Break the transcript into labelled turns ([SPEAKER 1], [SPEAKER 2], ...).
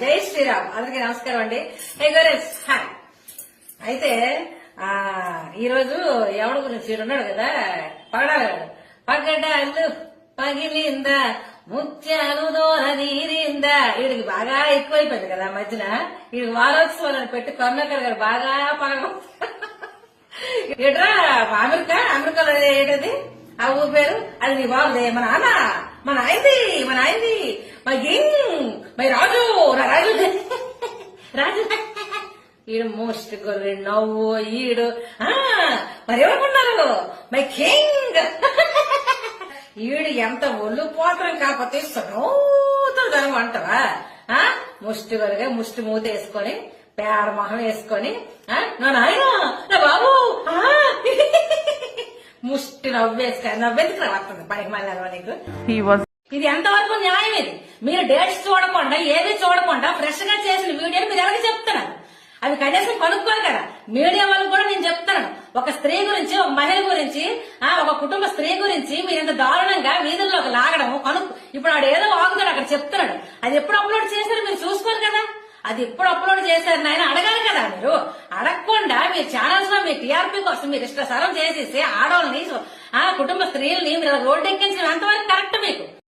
[SPEAKER 1] జై శ్రీరామ్. అందరికీ నమస్కారం అండి. హే గోరెస్ హాయ్ అయితే ఆ ఈరోజు ఎవడి గురించి ఉన్నాడు కదా? పగడాడు పగడాలు పగిలిందా ముత్యాలు దోర నీరింద. వీడికి బాగా ఎక్కువైపోయింది కదా మధ్యన. వీడికి వారోత్సవాలను పెట్టి కరుణాకర్ గారు బాగా పగ ఏట్రా అమెరికా అమెరికాలో ఏంటది? ఆ ఊరు పేరు? అది నీ బాగుంది మన నాన్న మన నాయనది మన నాయనది. మై గింగ్ రాజు నా రాజు. రాజు. ఈడు మోస్ట్ గొర్రె నవ్వు ఈడు ఆ, మరి ఎవరుకున్నారు మై కింగ్. ఈడు ఎంత ఒళ్ళు పోతరం కాకపోతే సనూతనం అంటావా? ఆ, ముష్టి గొరగా ముష్టి మూత వేసుకొని పేడ మొహం వేసుకొని ఆ, నా నాయన నా బాబు ముష్టి నవ్వేసుకొని నవ్వెందుకు రావస్తుంది పనికి మళ్ళీ నీకు? ఇది ఎంతవరకు న్యాయం ఇది? మీరు డేట్స్ చూడకుండా ఏది చూడకుండా ఫ్రెష్గా చేసిన వీడియోని మీరు ఎలాగ చెప్తున్నారు? అవి కనీసం కనుక్కోరు కదా. మీడియా వాళ్ళు కూడా నేను చెప్తున్నాను. ఒక స్త్రీ గురించి ఒక మహిళ గురించి ఆ ఒక కుటుంబ స్త్రీ గురించి మీరు ఇంత దారుణంగా వీధుల్లోకి లాగడం కనుక్కు ఇప్పుడు ఆడు ఏదో వాగుతాడు అక్కడ చెప్తున్నాడు. అది ఎప్పుడు అప్లోడ్ చేశారు మీరు చూసుకోరు కదా? అది ఎప్పుడు అప్లోడ్ చేశారు నాయన అడగాలి కదా మీరు? అడగకుండా మీ ఛానల్స్లో మీ టీఆర్పీ కోసం మీరు ఇష్ట సరం చేసేసి ఆడవాళ్ళని ఆ కుటుంబ స్త్రీలని మీరు రోడ్డు ఎక్కించడం ఎంతవరకు కరెక్ట్ మీకు?